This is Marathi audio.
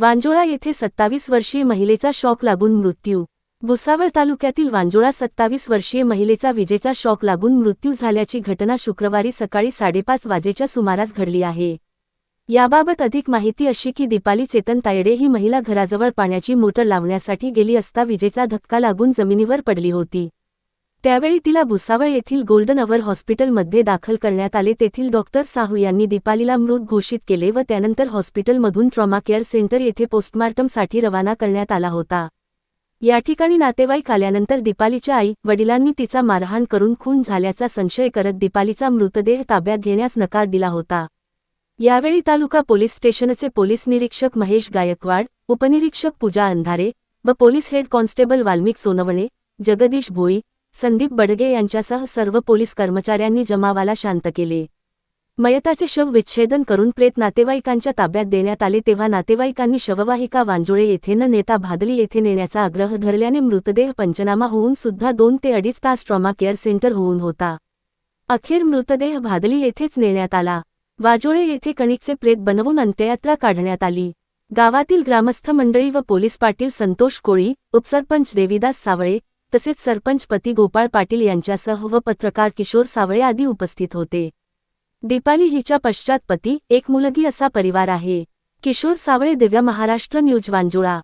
वांजोळा येथे सत्तावीस वर्षीय महिलेचा शॉक लागून मृत्यू. भुसावळ तालुक्यातील वांजोळा सत्तावीस वर्षीय महिलेचा विजेचा शॉक लागून मृत्यू झाल्याची घटना शुक्रवारी सकाळी साडेपाच वाजेच्या सुमारास घडली आहे. याबाबत अधिक माहिती अशी की दीपाली चेतन तायडे ही महिला घराजवळ पाण्याची मोटर लावण्यासाठी गेली असता विजेचा धक्का लागून जमिनीवर पडली होती. त्यावेळी तिला भुसावळ येथील गोल्डन अवर हॉस्पिटलमध्ये दाखल करण्यात आले. तेथील डॉक्टर साहू यांनी दीपालीला मृत घोषित केले व त्यानंतर हॉस्पिटलमधून ट्रॉमा केअर सेंटर येथे पोस्टमार्टमसाठी रवाना करण्यात आला होता. या ठिकाणी नातेवाईक आल्यानंतर दीपालीच्या आई वडिलांनी तिचा मारहाण करून खून झाल्याचा संशय करत दीपालीचा मृतदेह ताब्यात घेण्यास नकार दिला होता. यावेळी तालुका पोलीस स्टेशनचे पोलीस निरीक्षक महेश गायकवाड उपनिरीक्षक पूजा अंधारे व police head constable Valmik Sonawane Jagdish Bhoi Sandeep Badge यांच्यासह सर्व पोलीस कर्मचाऱ्यांनी जमावाला शांत केले. मयताचे शव विच्छेदन करून प्रेत नातेवाईकांच्या ताब्यात देण्यात आले तेव्हा नातेवाईकांनी शववाहिका वांजोळे येथे न नेता भादली येथे नेण्याचा आग्रह धरल्याने मृतदेह पंचनामा होऊन सुद्धा दोन ते अडीच तास ट्रॉमा केअर सेंटर होऊन होता. अखेर मृतदेह भादली येथेच नेण्यात आला. वाजोळे येथे कणिकचे प्रेत बनवून अंत्ययात्रा काढण्यात आली. गावातील ग्रामस्थ मंडळी व पोलीस पाटील संतोष कोळी उपसरपंच देविदास सावळे तसेच सरपंच पती गोपाळ पाटील यांच्यासह व पत्रकार किशोर सावळे आदी उपस्थित होते. दीपाली हिच्या पश्चात पती एक मुलगी असा परिवार आहे. किशोर सावळे दिव्य महाराष्ट्र न्यूज वांजुळा.